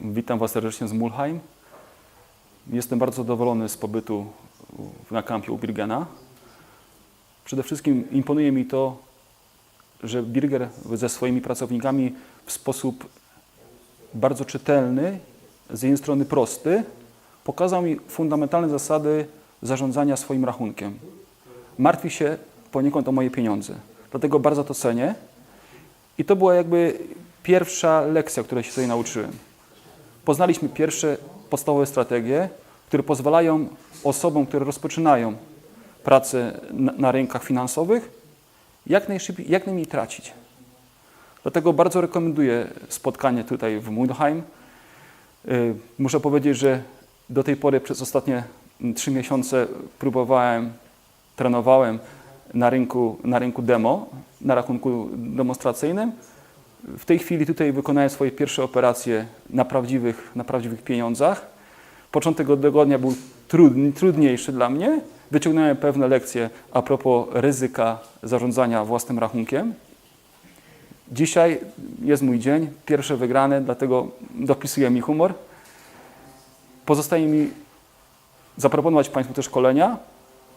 Witam Was serdecznie z Mulheim. Jestem bardzo zadowolony z pobytu na kampie u Birgena. Przede wszystkim imponuje mi to, że Birger ze swoimi pracownikami w sposób bardzo czytelny, z jednej strony prosty, pokazał mi fundamentalne zasady zarządzania swoim rachunkiem. Martwi się poniekąd o moje pieniądze. Dlatego bardzo to cenię. I to była jakby pierwsza lekcja, której się tutaj nauczyłem. Poznaliśmy pierwsze podstawowe strategie, które pozwalają osobom, które rozpoczynają pracę na, rynkach finansowych, jak najszybciej, jak najmniej tracić. Dlatego bardzo rekomenduję spotkanie tutaj w Mundheim. Y, Muszę powiedzieć, że do tej pory przez ostatnie mm, trzy miesiące próbowałem, trenowałem na rynku, na rynku demo, na rachunku demonstracyjnym. W tej chwili tutaj wykonałem swoje pierwsze operacje na prawdziwych, na prawdziwych pieniądzach. Początek tygodnia był trudny, trudniejszy dla mnie. Wyciągnąłem pewne lekcje a propos ryzyka zarządzania własnym rachunkiem. Dzisiaj jest mój dzień, pierwsze wygrane, dlatego dopisuje mi humor. Pozostaje mi zaproponować Państwu te szkolenia,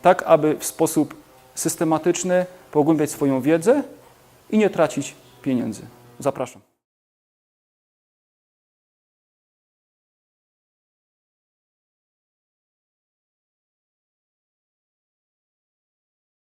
tak aby w sposób systematyczny pogłębiać swoją wiedzę i nie tracić pieniędzy. Zapraszam.